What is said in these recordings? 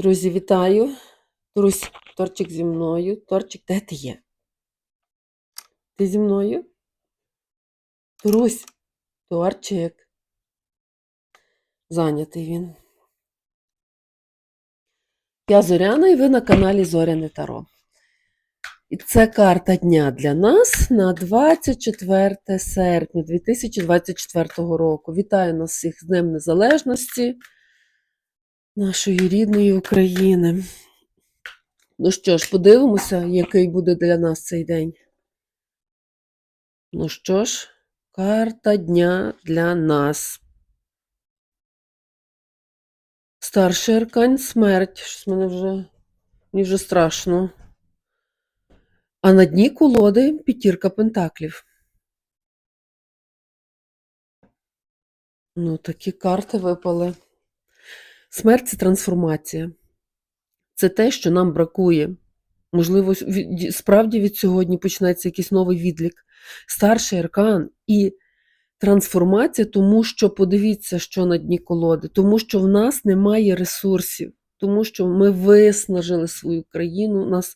Друзі, вітаю. Турусь, торчик зі мною. Торчик, де ти є? Ти зі мною? Турусь, торчик. Зайнятий він. Я Зоряна і ви на каналі Зоряне Таро. І це карта дня для нас на 24 серпня 2024 року. Вітаю нас всіх з Днем Незалежності нашої рідної України. Ну що ж, подивимося, який буде для нас цей день. Ну що ж, карта дня для нас. Старший аркань смерть. Щось мене вже, мені вже страшно. А на дні колоди п'ятірка пентаклів. Ну, такі карти випали. Смерть це трансформація. Це те, що нам бракує. Можливо, справді від сьогодні почнеться якийсь новий відлік. Старший аркан і трансформація, тому що подивіться, що на дні колоди, тому що в нас немає ресурсів, тому що ми виснажили свою країну, нас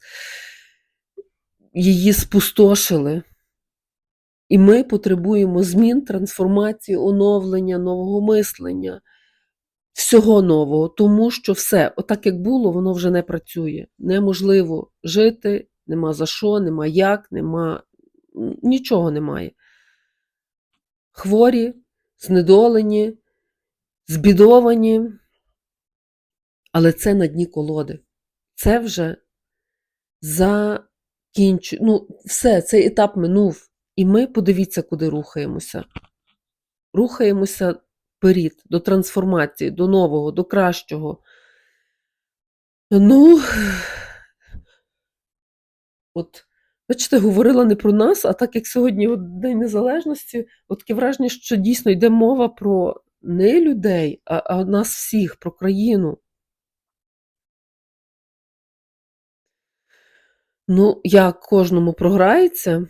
її спустошили. І ми потребуємо змін, трансформації, оновлення, нового мислення, всього нового, тому що все, отак як було, воно вже не працює. Неможливо жити, нема за що, нема як, нема нічого немає. Хворі, знедолені, збідовані, але це на дні колоди. Це вже закінчу. Ну, все, цей етап минув. І ми подивіться, куди рухаємося. Рухаємося вперед, до трансформації, до нового, до кращого. Ну, от, бачите, говорила не про нас, а так як сьогодні от День Незалежності, от таке враження, що дійсно йде мова про не людей, а, а нас всіх, про країну. Ну, як кожному програється,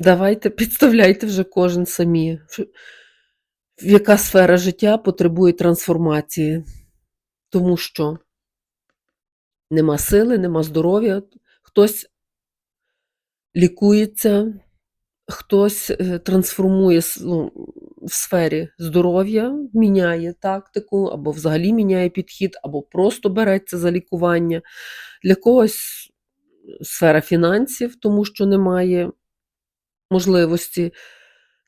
давайте підставляйте вже кожен самі. Що- Яка сфера життя потребує трансформації? Тому що нема сили, нема здоров'я, хтось лікується, хтось е, трансформує ну, в сфері здоров'я, міняє тактику, або взагалі міняє підхід, або просто береться за лікування. Для когось сфера фінансів, тому що немає можливості.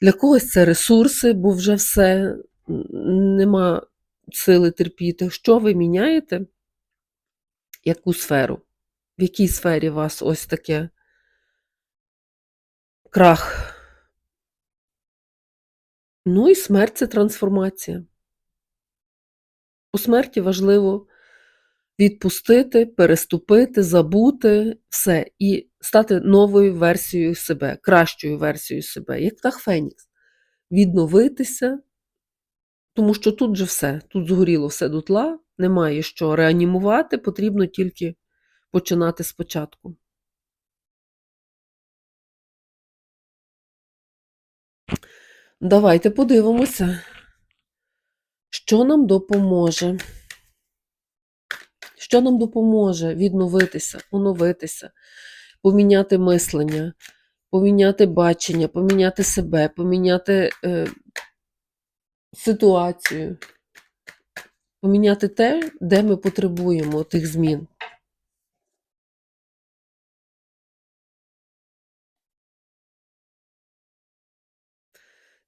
Для когось це ресурси, бо вже все нема сили терпіти. Що ви міняєте? Яку сферу? В якій сфері у вас ось таке крах? Ну і смерть це трансформація. У смерті важливо відпустити, переступити, забути все і стати новою версією себе, кращою версією себе, як птах Фенікс. Відновитися, тому що тут же все, тут згоріло все дотла, немає що реанімувати, потрібно тільки починати спочатку. Давайте подивимося, що нам допоможе. Що нам допоможе відновитися, оновитися, поміняти мислення, поміняти бачення, поміняти себе, поміняти е, ситуацію, поміняти те, де ми потребуємо тих змін.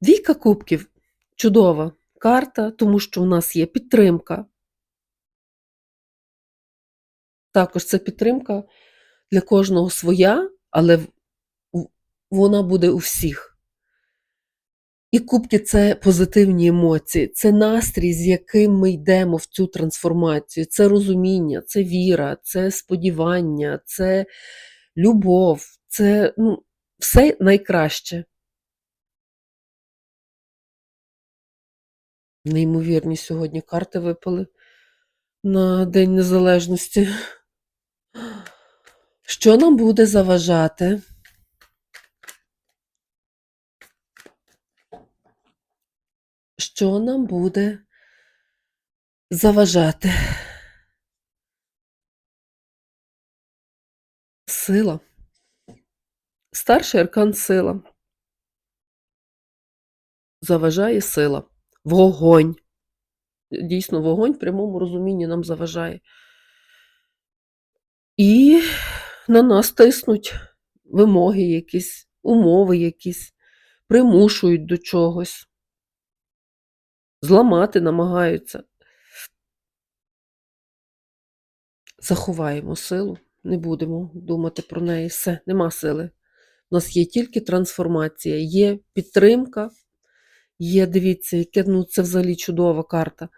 Двійка кубків чудова карта, тому що у нас є підтримка. Також це підтримка для кожного своя, але вона буде у всіх. І кубки це позитивні емоції, це настрій, з яким ми йдемо в цю трансформацію, це розуміння, це віра, це сподівання, це любов, це ну, все найкраще. Неймовірні сьогодні карти випали на День Незалежності. Що нам буде заважати? Що нам буде заважати. Сила. Старший аркан сила. Заважає сила. Вогонь. Дійсно, вогонь в прямому розумінні нам заважає. І на нас тиснуть вимоги якісь, умови якісь, примушують до чогось. Зламати намагаються. Заховаємо силу, не будемо думати про неї. Все, нема сили. У нас є тільки трансформація, є підтримка, є, дивіться, яке, ну, це взагалі чудова карта.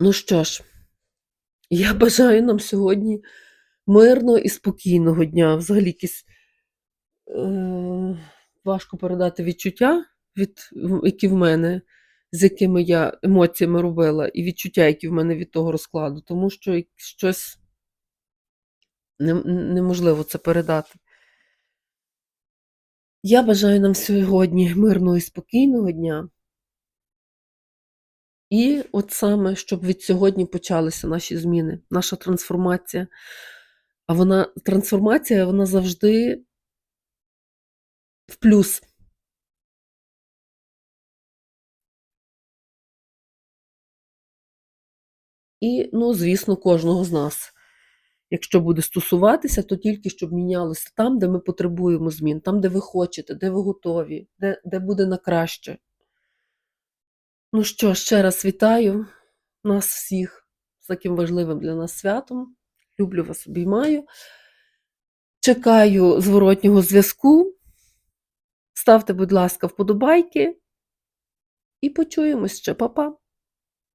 Ну що ж, я бажаю нам сьогодні мирного і спокійного дня. Взагалі якісь е, важко передати відчуття, від, які в мене, з якими я емоціями робила, і відчуття, які в мене від того розкладу, тому що щось нем- неможливо це передати. Я бажаю нам сьогодні мирного і спокійного дня. І от саме, щоб від сьогодні почалися наші зміни, наша трансформація. А вона трансформація, вона завжди в плюс. І, ну, звісно, кожного з нас. Якщо буде стосуватися, то тільки щоб мінялося там, де ми потребуємо змін, там, де ви хочете, де ви готові, де, де буде на краще. Ну що, ще раз вітаю нас всіх з таким важливим для нас святом. Люблю вас, обіймаю. Чекаю зворотнього зв'язку. Ставте, будь ласка, вподобайки. І почуємось ще, Па-па.